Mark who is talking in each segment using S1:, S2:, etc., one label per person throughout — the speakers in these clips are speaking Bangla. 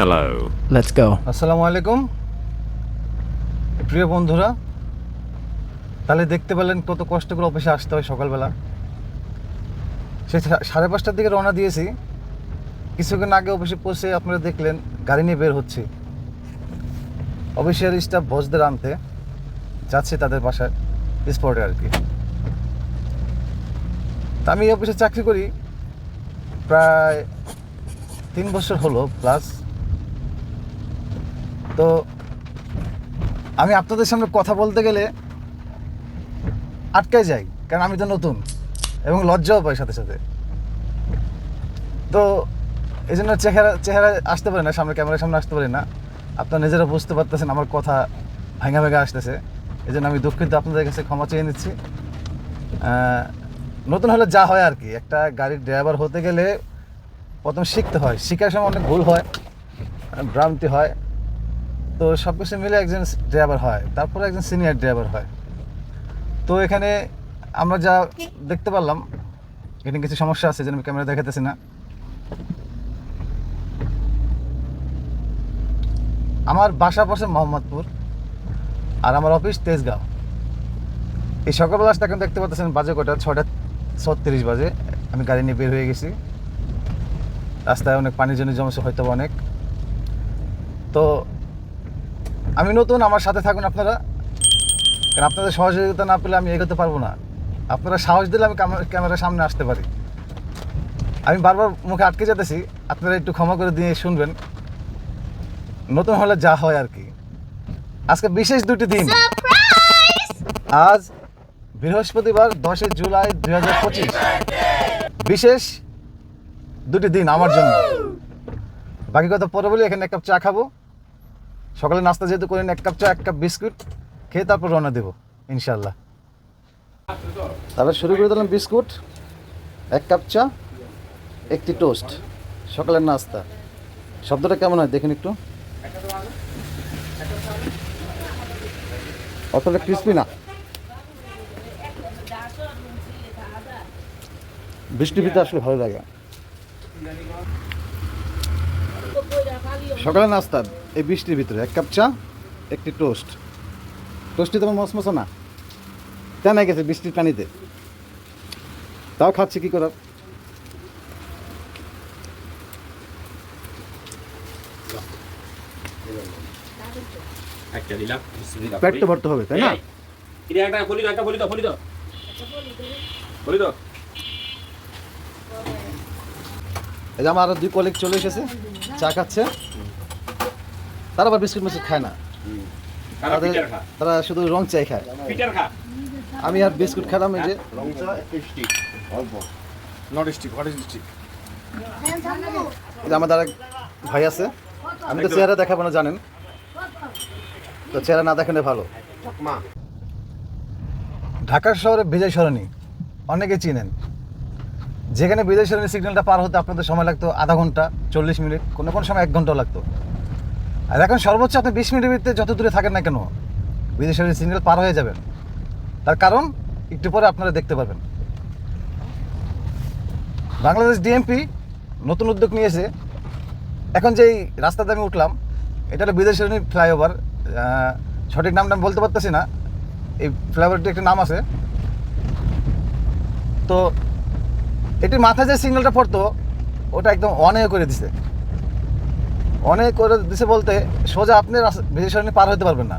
S1: Hello.
S2: Let's go.
S3: আসসালামু আলাইকুম। প্রিয় বন্ধুরা তাহলে দেখতে পেলেন কত কষ্ট করে অফিসে আসতে হয় সকালবেলা। সে সাড়ে পাঁচটার দিকে রওনা দিয়েছি। কিছুক্ষণ আগে অফিসে পৌঁছে আপনারা দেখলেন গাড়ি নিয়ে বের হচ্ছি। অফিসিয়াল স্টাফ বসদের আনতে যাচ্ছি তাদের বাসায় স্পটে আর কি। তা আমি এই অফিসে চাকরি করি। প্রায় তিন বছর হলো প্লাস তো আমি আপনাদের সামনে কথা বলতে গেলে আটকে যাই, কারণ আমি তো নতুন এবং লজ্জাও পাই সাথে সাথে। তো এই জন্য চেহারা চেহারা আসতে পারে না, সামনে ক্যামেরার সামনে আসতে পারি না। আপনারা নিজেরা বুঝতে পারতেছেন আমার কথা ভাঙা ভেঙে আসতেছে। এই জন্য আমি দুঃখিত, আপনাদের কাছে ক্ষমা চেয়ে নিচ্ছি। নতুন হলে যা হয় আর কি, একটা গাড়ির ড্রাইভার হতে গেলে প্রথম শিখতে হয়, শেখার সময় অনেক ভুল হয় ভ্রান্তি হয়। তো সব কিছু মিলে একজন ড্রাইভার হয়, তারপরে একজন সিনিয়র ড্রাইভার হয়। তো এখানে আমরা যা দেখতে পারলাম, এখানে কিছু সমস্যা আছে যেন আমি ক্যামেরা দেখাতেছি না। আমার বাসা পড়ছে মোহাম্মদপুর আর আমার অফিস তেজগাঁও। এই সকালবেলা আসতে এখন দেখতে পাচ্ছেন বাজে কটা ছটা ছত্রিশ বাজে। আমি গাড়ি নিয়ে বের হয়ে গেছি। রাস্তায় অনেক পানির জন্য জমেছে হয়তো অনেক। তো আমি নতুন আমার সাথে থাকুন আপনারা। কারণ আপনাদের সহযোগিতা না পেলে আমি এগোতে পারব না। আপনারা সাহস দিলে আমি ক্যামেরার সামনে আসতে পারি। আমি বারবার মুখে আটকে যেতেছি আপনারা একটু ক্ষমা করে দিয়ে শুনবেন। নতুন হলে যা হয় আর কি। আজকে বিশেষ দুটি দিন। আজ বৃহস্পতিবার দশই জুলাই দুই হাজার পঁচিশ। বিশেষ দুটি দিন আমার জন্য। বাকি কথা পরে বলি এখানে এক কাপ চা খাব। সকালে নাস্তা যেহেতু করেন, এক কাপ চা, এক কাপ বিস্কুট, খেয়ে তারপর রওনা দেবো ইনশাল্লাহ তারপর শুরু করে দিলাম বিস্কুট, এক কাপ চা, একটি টোস্ট, সকালের নাস্তা। শব্দটা কেমন হয় দেখেন একটু। অতটা ক্রিস্পি না। বৃষ্টি ভিতরে আসলে ভালো লাগে। সকালে নাস্তা এই বৃষ্টির ভিতরে এক কাপ চা একটি টোস্ট টোস্টটি তোমার মসমসা না। তেনা গেছে বৃষ্টির পানিতে। তাও খাচ্ছি কি করার? পেট তো ভরতে হবে তাই না?
S4: একটা একটা দাও দাও। দাও।
S3: এই যে আমার দুই কলিগ চলে এসেছে। চা খাচ্ছে। তারা আবার বিস্কুট মিস্কুট খায় না। তাদের তারা শুধু রং চাই খায়। আমি আর বিস্কুট খেলাম এই যে। এই যে আমার দ্বারা ভাই আছে। আমি তো চেহারা দেখাবো না জানেন। তো চেহারা না দেখানো ভালো। ঢাকার শহরে বিজয় সরণি। অনেকে চিনেন। যেখানে বিজয় সরণি সিগন্যালটা পার হতে আপনাদের সময় লাগতো আধা ঘণ্টা, চল্লিশ মিনিট, কোনো কোনো সময় এক ঘন্টাও লাগতো। আর এখন সর্বোচ্চ আপনি বিশ মিনিটের ভিতরে যত দূরে থাকেন না কেন বিজয় সরণি সিগন্যাল পার হয়ে যাবেন। তার কারণ একটু পরে আপনারা দেখতে পাবেন বাংলাদেশ ডিএমপি নতুন উদ্যোগ নিয়েছে। এখন যেই রাস্তাতে আমি উঠলাম, এটা হলো বিদেশ ফ্লাইওভার সঠিক নামটা আমি বলতে পারতেছি না। এই ফ্লাইওভারটির একটা নাম আছে। তো এটির মাথায় যে সিগন্যালটা পড়তো, ওটা একদম অনেক করে দিছে। অনেক করে দিছে বলতে সোজা আপনি বিদেশ পার হতে পারবেন না।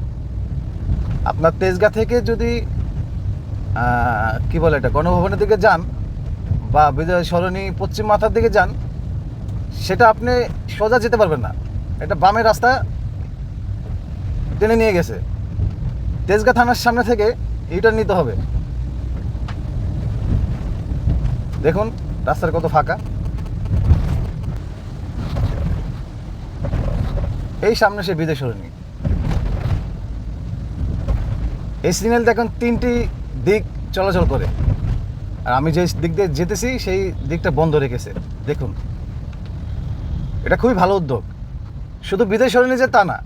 S3: আপনার তেজগাঁ থেকে যদি কি বলে এটা, গণভবনের দিকে যান বা বিজয় সরণি পশ্চিম মাথার দিকে যান, সেটা আপনি সোজা যেতে পারবেন না। এটা বামের রাস্তা টেনে নিয়ে গেছে। তেজগাঁ থানার সামনে থেকে ইউটার নিতে হবে। দেখুন রাস্তার কত ফাঁকা। এই সামনে সে বিদেশ এই সিগন্যাল দেখুন তিনটি দিক চলাচল করে। আর আমি যে দিক দিয়ে যেতেছি, সেই দিকটা বন্ধ রেখেছে। দেখুন। এটা খুবই ভালো উদ্যোগ। শুধু বিদেশ সরণি যে তা না,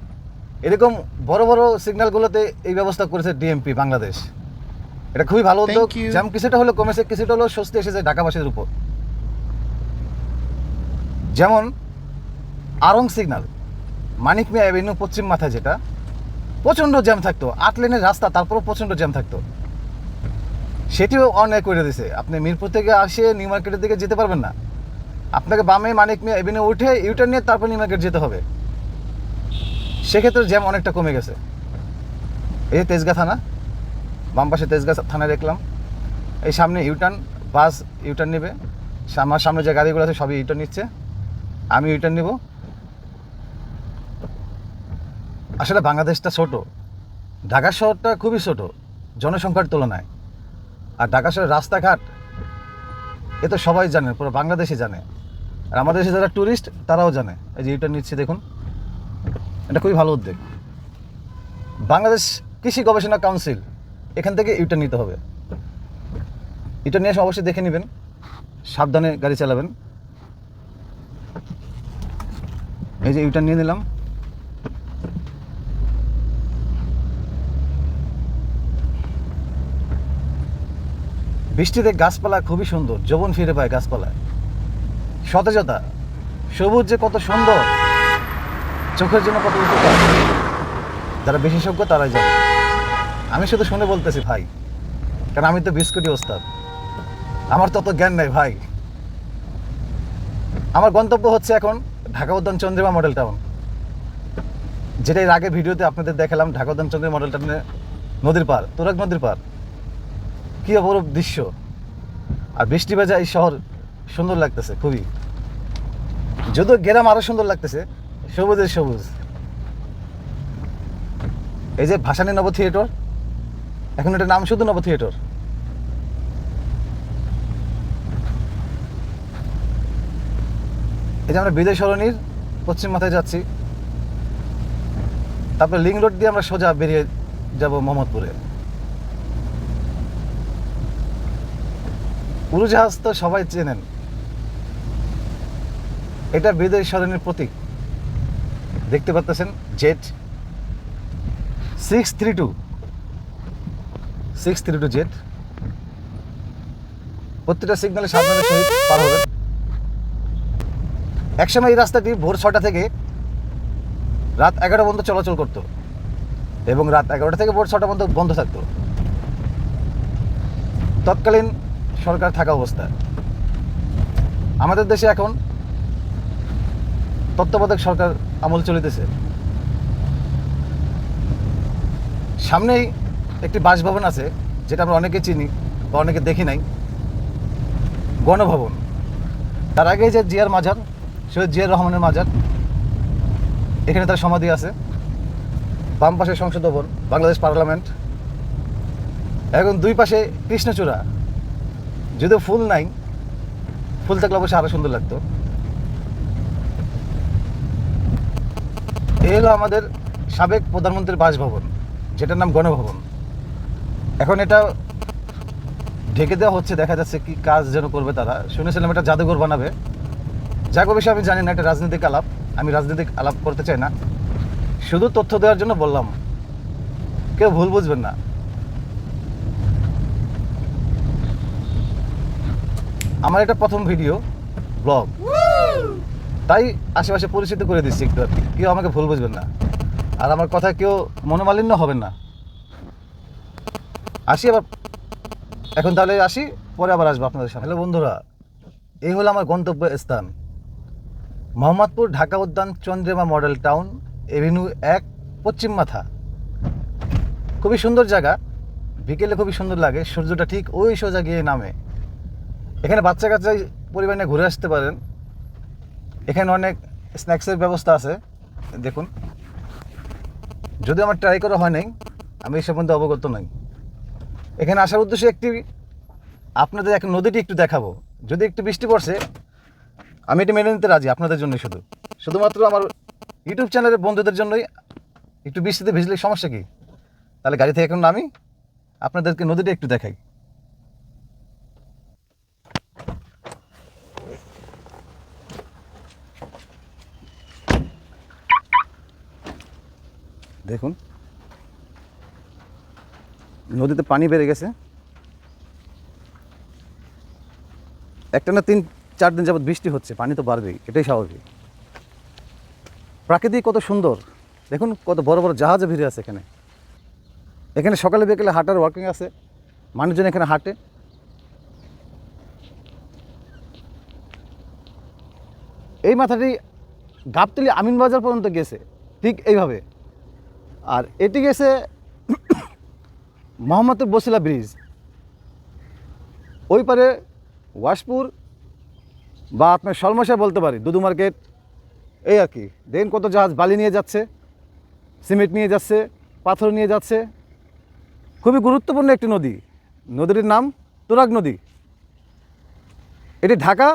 S3: এরকম বড় বড় সিগন্যালগুলোতে এই ব্যবস্থা করেছে ডিএমপি বাংলাদেশ। এটা খুবই ভালো উদ্যোগ। যেমন কিছুটা হলো কমেছে কিছুটা হলো স্বস্তি এসেছে ঢাকাবাসীর উপর। যেমন আরং সিগন্যাল মানিক মিয়া অ্যাভিনিউ পশ্চিম মাথায় যেটা প্রচণ্ড জ্যাম থাকতো আট লেনের রাস্তা তারপরেও প্রচণ্ড জ্যাম থাকতো। সেটিও অন্যায় করে দিছে। আপনি মিরপুর থেকে আসে নিউ মার্কেটের দিকে যেতে পারবেন না। আপনাকে বামে মানিক মিয়া এভিনিউ উঠে ইউটার নিয়ে তারপর নিউ মার্কেট যেতে হবে। সেক্ষেত্রে জ্যাম অনেকটা কমে গেছে। এই তেজগা থানা বাম পাশে তেজগা থানায় দেখলাম। এই সামনে ইউটার্ন বাস ইউটার্ন নেবে। আমার সামনে যে গাড়িগুলো আছে সবই ইউটার্ন নিচ্ছে। আমি ইউটার্ন নিব। আসলে বাংলাদেশটা ছোট। ঢাকা শহরটা খুবই ছোট, জনসংখ্যার তুলনায়। আর ঢাকা শহরের রাস্তাঘাট, এ তো সবাই জানে, পুরো বাংলাদেশে জানে। আর আমাদের দেশে যারা ট্যুরিস্ট তারাও জানে। এই যে ইউটার্ন নিচ্ছে, দেখুন। এটা খুবই ভালো উদ্যোগ। বাংলাদেশ কৃষি গবেষণা কাউন্সিল এখান থেকে ইউটার্ন নিতে হবে। ইউটার্ন নিয়ে এসে অবশ্যই দেখে নেবেন। সাবধানে গাড়ি চালাবেন। এই যে ইউটার্ন নিয়ে নিলাম। বৃষ্টিতে গাছপালা খুবই সুন্দর, যৌবন ফিরে পায় গাছপালায়। সতেজতা, সবুজ যে কত সুন্দর, চোখের জন্য কত উপকার। যারা বিশেষজ্ঞ তারাই জানে। আমি শুধু শুনে বলতেছি, ভাই। কারণ আমি তো বিস্কুটি ওস্তাদ। আমার তত জ্ঞান নাই, ভাই। আমার গন্তব্য হচ্ছে এখন ঢাকা উদ্যান চন্দ্রিমা মডেল টাউন যেটা এর আগে ভিডিওতে আপনাদের দেখালাম, ঢাকা উদ্যান চন্দ্রিমা মডেল টাউনে নদীর পার তুরাগ নদীর পার কী অপরূপ দৃশ্য। আর বৃষ্টি ভেজা এই শহর সুন্দর লাগতেছে, খুবই। যদিও গ্রাম আরও সুন্দর লাগতেছে, সবুজের সবুজ। এই যে ভাসানী নব থিয়েটার এখন এটার নাম শুধু নব থিয়েটার। এই যে আমরা বিজয় সরণির পশ্চিম মাথায় যাচ্ছি। তারপরে লিং রোড দিয়ে আমরা সোজা বেরিয়ে যাব মোহাম্মদপুরে। উড়োজাহাজ তো সবাই চেনেন। এটা বিজয় সরণির প্রতীক। দেখতে পাচ্ছেন zed six three two. Six three two zed প্রত্যেকটা সিগনালে সাবধানের সহিত পার হবেন একসময় এই রাস্তাটি ভোর ছটা থেকে রাত এগারো পর্যন্ত চলাচল করত এবং রাত এগারোটা থেকে ভোর ছটা পর্যন্ত বন্ধ থাকতো। তৎকালীন সরকার থাকা অবস্থায় আমাদের দেশে এখন তত্ত্বাবধায়ক সরকার আমল চলিতেছে। সামনেই একটি বাসভবন আছে, যেটা আমরা অনেকে চিনি বা অনেকে দেখি নাই। গণভবন। তার আগে যে জিয়ার মাজার সৈয়দ জিয়ার রহমানের মাজার, এখানে তার সমাধি আছে। বাম পাশে সংসদ ভবন, বাংলাদেশ পার্লামেন্ট। এখন দুই পাশে কৃষ্ণচূড়া। যদিও ফুল নাই, ফুল থাকলে অবশ্যই আরও সুন্দর লাগতো। এই হলো আমাদের সাবেক প্রধানমন্ত্রীর বাসভবন, যেটার নাম গণভবন। এখন এটা ঢেকে দেওয়া হচ্ছে, দেখা যাচ্ছে কি কাজ যেন করবে তারা। শুনেছিলাম এটা জাদুঘর বানাবে। যা করবে আমি জানি না, এটা রাজনৈতিক আলাপ। আমি রাজনৈতিক আলাপ করতে চাই না। শুধু তথ্য দেওয়ার জন্য বললাম। কেউ ভুল বুঝবেন না। আমার এটা প্রথম ভিডিও, ব্লগ। তাই আশেপাশে পরিচিত করে দিচ্ছি একটু আর কেউ আমাকে ভুল বুঝবেন না। আর আমার কথা কেউ মনোমালিন্য হবেন না। আসি আবার। এখন তাহলে আসি, পরে আবার আসব আপনাদের সাথে হ্যালো বন্ধুরা, এই হলো আমার গন্তব্য স্থান মোহাম্মদপুর ঢাকা উদ্যান চন্দ্রিমা মডেল টাউন, এভিনিউ এক, পশ্চিম মাথা। খুবই সুন্দর জায়গা। বিকেলে খুবই সুন্দর লাগে, সূর্যটা ঠিক ওই সোজা গিয়ে নামে। এখানে বাচ্চা কাচ্চা পরিবার নিয়ে ঘুরে আসতে পারেন। এখানে অনেক স্ন্যাক্সের ব্যবস্থা আছে, দেখুন। যদি আমার ট্রাই করা হয় নাই, আমি এই সম্বন্ধে অবগত নই। এখানে আসার উদ্দেশ্যে একটি আপনাদের এক নদীটি একটু দেখাবো। যদি একটু বৃষ্টি পড়ছে, আমি এটি মেনে নিতে রাজি আপনাদের জন্যই শুধু। শুধুমাত্র আমার ইউটিউব চ্যানেলের বন্ধুদের জন্যই একটু বৃষ্টিতে ভিজলে সমস্যা কি? তাহলে গাড়ি থেকে এখন নামি, আপনাদেরকে নদীটা একটু দেখাই। দেখুন। নদীতে পানি বেড়ে গেছে। একটা না তিন, চার দিন যাবত বৃষ্টি হচ্ছে, পানি তো বাড়বেই, এটাই স্বাভাবিক। প্রাকৃতিক কত সুন্দর, দেখুন কত বড় বড় জাহাজে ভিড়ে আছে এখানে। এখানে সকালে বিকেলে হাঁটার ওয়ার্কিং আছে, মানুষজন এখানে হাঁটে। এই মাথাটি গাবতলি আমিনবাজার পর্যন্ত গেছে, ঠিক এইভাবে। আর এটি গেছে মোহাম্মদপুর বসিলা ব্রিজ। ওই পারে ওয়াশপুর বা আপনার সলমশা বলতে পারি, দুদু মার্কেট। এই আর কি। দেখেন কত জাহাজ বালি নিয়ে যাচ্ছে, সিমেন্ট নিয়ে যাচ্ছে, পাথর নিয়ে যাচ্ছে। খুবই গুরুত্বপূর্ণ একটি নদী। নদীটির নাম তুরাগ নদী। এটি ঢাকা,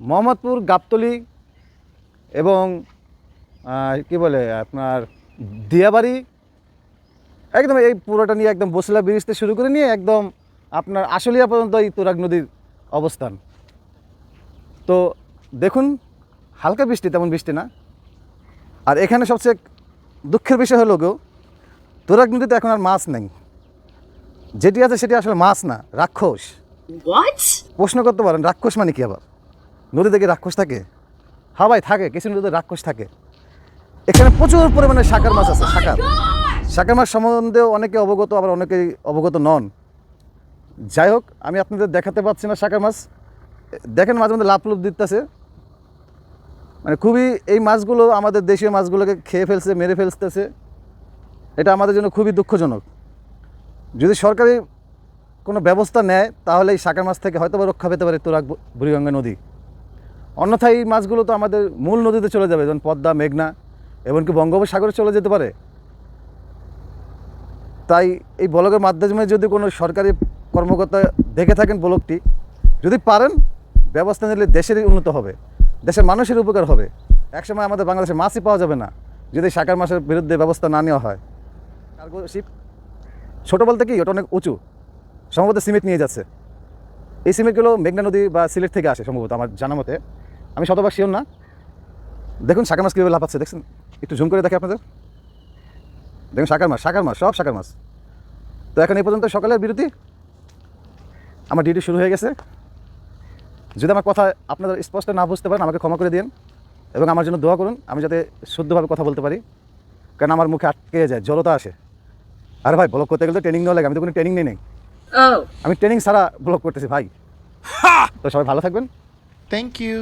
S3: মোহাম্মদপুর, গাবতলি এবং কি বলে আপনার দিয়াবাড়ি একদম এই পুরোটা নিয়ে একদম বসিলা ব্রিজ থেকে শুরু করে নিয়ে একদম আপনার আশুলিয়া পর্যন্ত এই তুরাগ নদীর অবস্থান। তো দেখুন হালকা বৃষ্টি তেমন বৃষ্টি না। আর এখানে সবচেয়ে দুঃখের বিষয় হলো গো তুরাগ নদীতে এখন আর মাছ নেই। যেটি আছে সেটি আসলে মাছ না রাক্ষস? প্রশ্ন করতে পারেন রাক্ষস মানে কি আবার? নদীতে কি রাক্ষস থাকে? ভাই থাকে কিছু নদীতে রাক্ষস থাকে। এখানে প্রচুর পরিমাণে শাকার মাছ আছে শাকার। শাকার মাছ সম্বন্ধেও অনেকে অবগত, আবার অনেকেই অবগত নন। যাই হোক, আমি আপনাদের দেখাতে পাচ্ছি না শাকার মাছ। দেখেন মাঝে মধ্যে লাভ লুপ দিতেছে। মানে খুবই এই মাছগুলো আমাদের দেশীয় মাছগুলোকে খেয়ে ফেলছে, মেরে ফেলতেছে। এটা আমাদের জন্য খুবই দুঃখজনক। যদি সরকারি কোনো ব্যবস্থা নেয়, তাহলে এই শাকার মাছ থেকে হয়তো বা রক্ষা পেতে পারে তুরাগ বুড়িগঙ্গা নদী। অন্যথায় এই মাছগুলো তো আমাদের মূল নদীতে চলে যাবে, যেমন পদ্মা, মেঘনা, এমনকি বঙ্গোপসাগরে চলে যেতে পারে। তাই এই ব্লগের মাধ্যমে যদি কোনো সরকারি কর্মকর্তা দেখে থাকেন ব্লগটি, যদি পারেন, ব্যবস্থা নিলে দেশেরই উন্নত হবে, দেশের মানুষের উপকার হবে। একসময় আমাদের বাংলাদেশে মাছই পাওয়া যাবে না, যদি শাকার মাছের বিরুদ্ধে ব্যবস্থা না নেওয়া হয়। কার্গো শিপ, ছোটো বলতে কি, ওটা অনেক উঁচু, সম্ভবত সিমেন্ট নিয়ে যাচ্ছে। এই সিমেন্টগুলো মেঘনা নদী বা সিলেট থেকে আসে সম্ভবত, আমার জানা মতে। আমি শতভাগ শিওর না। দেখুন, শাকার মাছ কীভাবে লাফাচ্ছে, দেখছেন? একটু ঝুম করে দেখে আপনাদের। দেখুন শাকার মাছ শাকার মাছ সব শাকার মাছ। তো এখন এই পর্যন্ত সকালের বিরতি। আমার ডিউটি শুরু হয়ে গেছে। যদি আমার কথা আপনাদের স্পষ্ট না বুঝতে পারেন আমাকে ক্ষমা করে দিন এবং আমার জন্য দোয়া করুন। আমি যাতে শুদ্ধভাবে কথা বলতে পারি। কারণ আমার মুখে আটকে যায় জলতা আসে। আরে ভাই ব্লক করতে গেলে তো ট্রেনিং নেওয়া লাগে আমি তো কোনো ট্রেনিং নেই নেই. আমি ট্রেনিং ছাড়া ব্লক করতেছি ভাই। তো সবাই ভালো থাকবেন।
S2: Thank you.